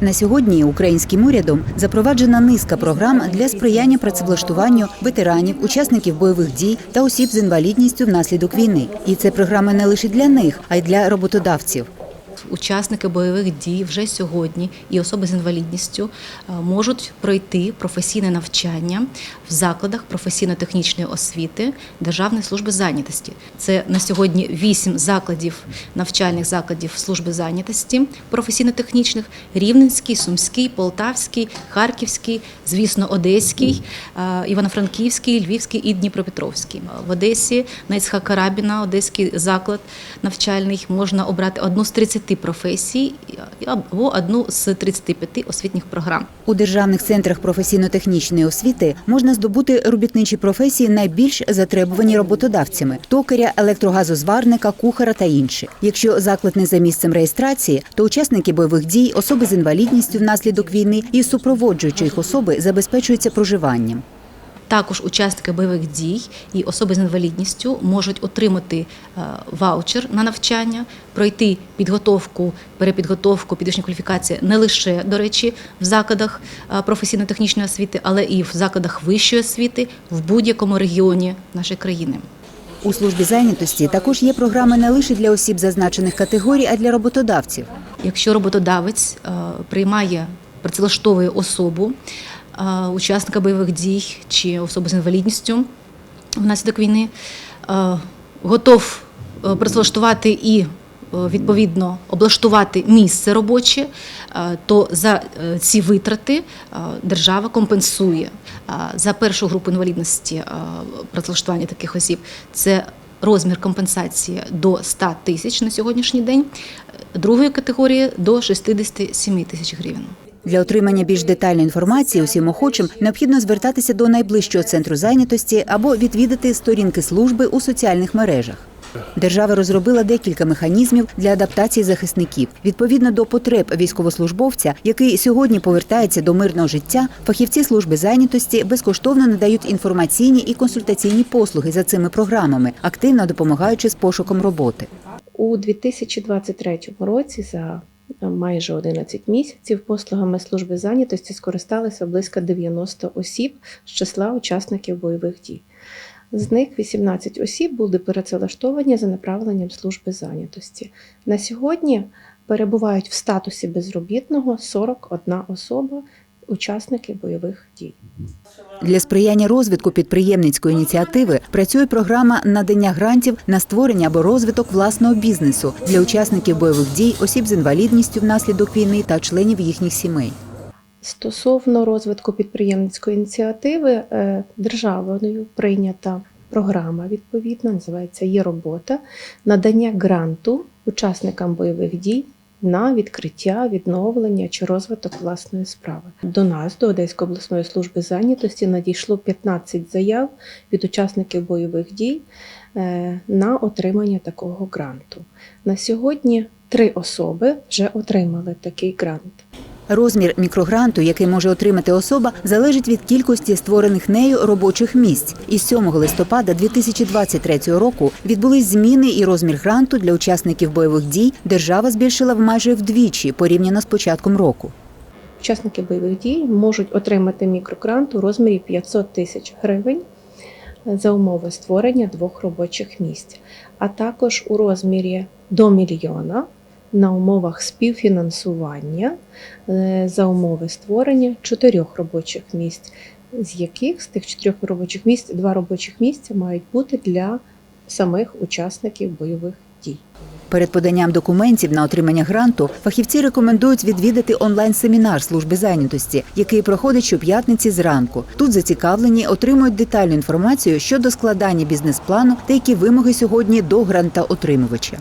На сьогодні українським урядом запроваджена низка програм для сприяння працевлаштуванню ветеранів, учасників бойових дій та осіб з інвалідністю внаслідок війни. І це програми не лише для них, а й для роботодавців. Учасники бойових дій вже сьогодні і особи з інвалідністю е, можуть пройти професійне навчання в закладах професійно-технічної освіти Державної служби зайнятості. Це на сьогодні вісім закладів навчальних закладів служби зайнятості професійно-технічних: Рівненський, Сумський, Полтавський, Харківський, звісно, Одеський, е, Івано-Франківський, Львівський і Дніпропетровський. В Одесі на Іцхака Рабіна, Одеський заклад навчальний можна обрати одну з 30 професій або одну з 35 освітніх програм. У державних центрах професійно-технічної освіти можна здобути робітничі професії найбільш затребувані роботодавцями токаря, електрогазозварника, кухара та інші. Якщо заклад не за місцем реєстрації, то учасники бойових дій, особи з інвалідністю внаслідок війни і супроводжуючі їх особи забезпечуються проживанням. Також учасники бойових дій і особи з інвалідністю можуть отримати е, ваучер на навчання, пройти підготовку, перепідготовку, підвищення кваліфікації не лише, до речі, в закладах е, професійно-технічної освіти, але і в закладах вищої освіти в будь-якому регіоні нашої країни. У службі зайнятості також є програми не лише для осіб зазначених категорій, а для роботодавців. Якщо роботодавець е, приймає працевлаштовує особу, учасника бойових дій чи особу з інвалідністю внаслідок війни, е, готов е, працевлаштувати і е, відповідно облаштувати місце робоче, е, то за е, ці витрати е, держава компенсує Е, за першу групу інвалідності е, працевлаштування таких осіб. Це розмір компенсації до 100 тисяч на сьогоднішній день, е, другої категорії до 67 тисяч гривень. Для отримання більш детальної інформації усім охочим необхідно звертатися до найближчого центру зайнятості або відвідати сторінки служби у соціальних мережах. Держава розробила декілька механізмів для адаптації захисників. Відповідно до потреб військовослужбовця, який сьогодні повертається до мирного життя, фахівці служби зайнятості безкоштовно надають інформаційні і консультаційні послуги за цими програмами, активно допомагаючи з пошуком роботи. У 2023 році за майже 11 місяців послугами служби зайнятості скористалися близько 90 осіб з числа учасників бойових дій. З них 18 осіб були перецелаштовані за направленням служби зайнятості. На сьогодні перебувають в статусі безробітного 41 особа, учасники бойових дій. Для сприяння розвитку підприємницької ініціативи працює програма надання грантів на створення або розвиток власного бізнесу для учасників бойових дій, осіб з інвалідністю внаслідок війни та членів їхніх сімей. Стосовно розвитку підприємницької ініціативи, е, державою прийнята програма відповідна, називається Є робота, надання гранту учасникам бойових дій на відкриття, відновлення чи розвиток власної справи. До нас, до Одеської обласної служби зайнятості, надійшло 15 заяв від учасників бойових дій е, на отримання такого гранту. На сьогодні три особи вже отримали такий грант. Розмір мікрогранту, який може отримати особа, залежить від кількості створених нею робочих місць. Із 7 листопада 2023 року відбулись зміни, і розмір гранту для учасників бойових дій держава збільшила в майже вдвічі порівняно з початком року. Учасники бойових дій можуть отримати мікрогрант у розмірі 500 тисяч гривень за умови створення двох робочих місць, а також у розмірі до мільйона на умовах співфінансування е, за умови створення чотирьох робочих місць, з яких з тих чотирьох робочих місць два робочих місця мають бути для самих учасників бойових дій. Перед поданням документів на отримання гранту фахівці рекомендують відвідати онлайн-семінар служби зайнятості, який проходить щоп'ятниці зранку. Тут зацікавлені отримують детальну інформацію щодо складання бізнес-плану та які вимоги сьогодні до грантоотримувача.